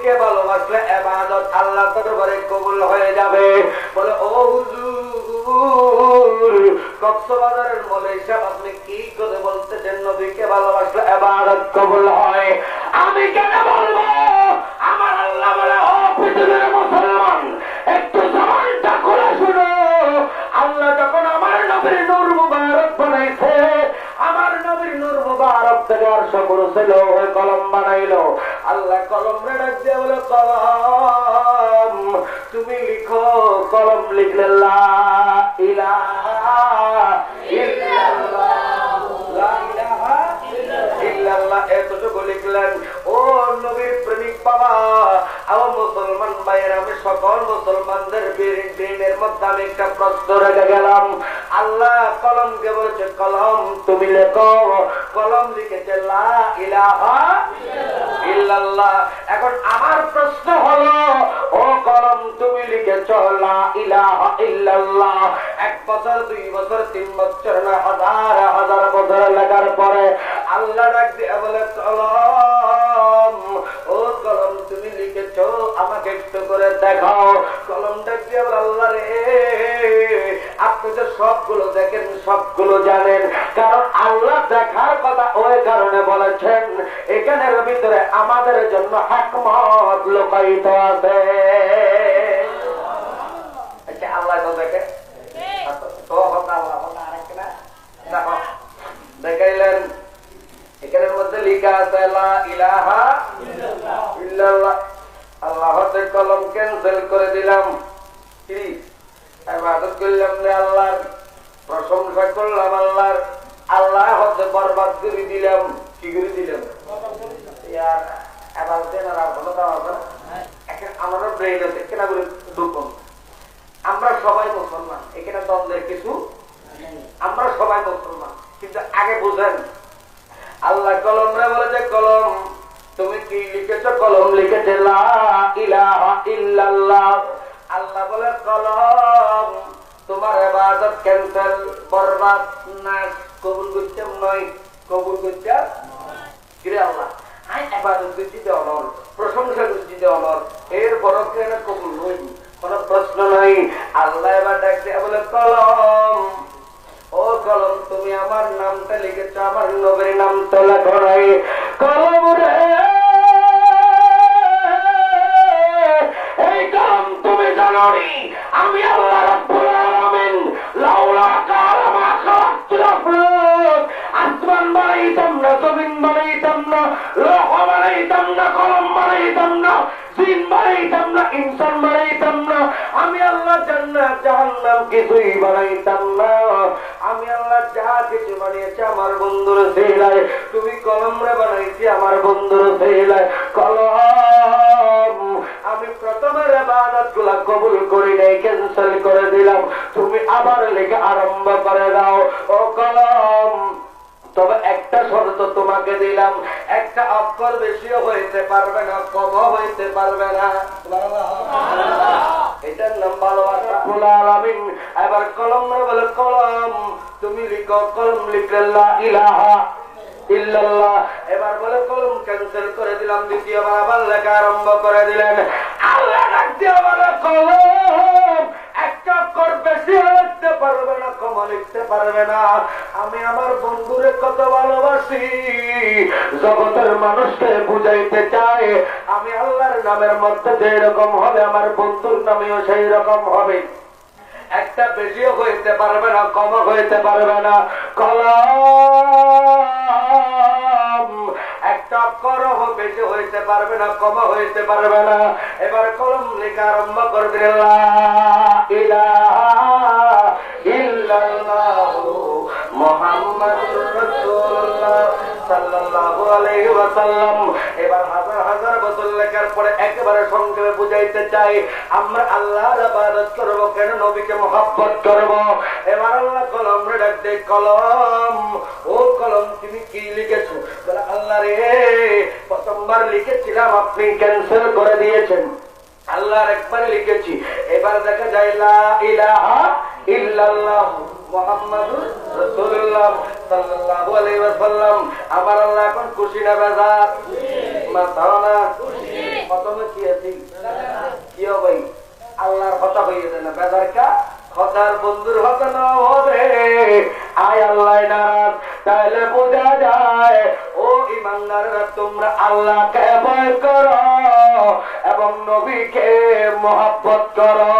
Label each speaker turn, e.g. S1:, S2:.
S1: নবীকে ভালোবাসলে এবাদত আল্লাহ দরবারে কবুল হয়ে যাবে। বলে, ও হুজুর, কক্সবাজারের মলে হিসাব আপনি কি করে বলতেছেন নবীকে ভালোবাসলে মুবারক করেছিল ওই কলম বানাইলো আল্লাহ কলম রে ডাক বলে কলম, তুমি লিখো কলম লিখলে লা ইলাহা একটা প্রশ্ন রেখে গেলাম। আল্লাহ কলমকে বলছে, কলম তুমি লেখো। কলম লিখেছে এখন আমার প্রশ্ন হলো, ও কলম তুমি লিখেছ এক বছর, দুই বছর, তিন বছর না, হাজার হাজার বছর লেখার পরে আল্লাহ ডাক দিয়ে বলে, কলম, ও কলম তুমি লিখেছ, আমাকে একটু করে দেখাও। আপনি তো সবগুলো দেখেন, সবগুলো জানেন। কারণ আল্লাহ দেখার কথা ওই কারণে বলেছেন এখানের ভিতরে আমাদের জন্য একমত লোকায়িত আছে। আচ্ছা আল্লাহ দেখে দেখাইলেন। এখানের মধ্যে লিখা আছে কলম ক্যান্সেল করে দিলাম। কি? ইবাদত করলাম রে আল্লাহর প্রশংসা করলাম আল্লাহর আল্লাহ হতে বরবাদ করে দিলাম কি করে দিলাম? ব্রেন আছে কেনা করে আমরা সবাই মুসলমান এখানে দ্বন্দ্বের কিছু আমরা সবাই মুসলমান। কিন্তু আগে বুঝেন এবাদত ক্যান্সেল, বরবাদ কবুল করতে নয়, কবুল করতে কিরে আল্লাহ, আই এবাদত প্রশংসা এর বড় কেন কবুল কোন প্রশ্ন নাই। আল্লাহ এবার ডাকছে বলে, কলম, ও কলম, তুমি আমার নামটা লিখেছ, আমার নবীর নাম তো লেখো নাই। কলম না জিন বানাইতাম না, ইনসান বানাইতাম না। আমি আল্লাহ জান্নাত, জাহান্নাম কিছুই বানাইতাম না। আমি আল্লাহ কিছু বানিয়েছি আমার বন্ধুর সেলাই। তুমি বানাইছি আমার বন্ধুর কলম, আমি প্রথমের বাদাতগুলা কবুল করি নাই ক্যান্সেল করে দিলাম। তুমি আবার লেখা আরম্ভ করে দাও। ও কলম তবে একটা শর্ত তোমাকে দিলাম একটা অক্ষর বেশিও হইতে পারবে না কম হইতে পারবে না। এটার নাম ভালোবাসা রব্বুল আলামিন। এবার কলম বলে কলম তুমি লিখো কলম লিখলে ইলাহা ইল্লাল্লাহ। এবার বলে কলম ক্যান্সেল করে দিলাম দ্বিতীয়বার আবার লেখা আরম্ভ করে দিলেন। আল্লাহ ডাক দিয়ে বলে কলম একটা অক্ষর বেশি লিখতে পারবে না লিখতে পারবে না। আমি আমার বন্ধুরে কত ভালোবাসি। জগতের মানুষকে বুঝাইতে চাই আমি আল্লাহর নামের মধ্যে যে রকম হবে, আমার বন্ধুর নামেও সেই রকম হবে। একটা বেশিও হইতে পারবে না কম হইতে পারবে না। কলম, একটা অক্ষর বেশি হইতে পারবে না কম হইতে পারবে না। এবার কলম লেখা আরম্ভ করে ইলাহা লিখেছো আল্লাহ রে প্রথমবার লিখেছিলাম আপনি? ক্যান্সেল করে দিয়েছেন? আল্লাহর একবার লিখেছি। এবার দেখা যায় ইল্লাল্লাহ মুহাম্মাদুর রাসূলুল্লাহ সাল্লাল্লাহু আলাইহি ওয়াসাল্লাম। আমার আল্লাহ এখন খুশি না বেজার? মাথা না প্রথমে কি আছে? কি হবে আল্লাহর কথা না। বেজার কা? খতার বন্ধুর হতে না হবে আয় আল্লাহ নারাজ তাহলে বোঝা যায় ও ইমানদাররা তোমরা আল্লাহকে ভয় করো এবং নবীকে মহাব্বত করো।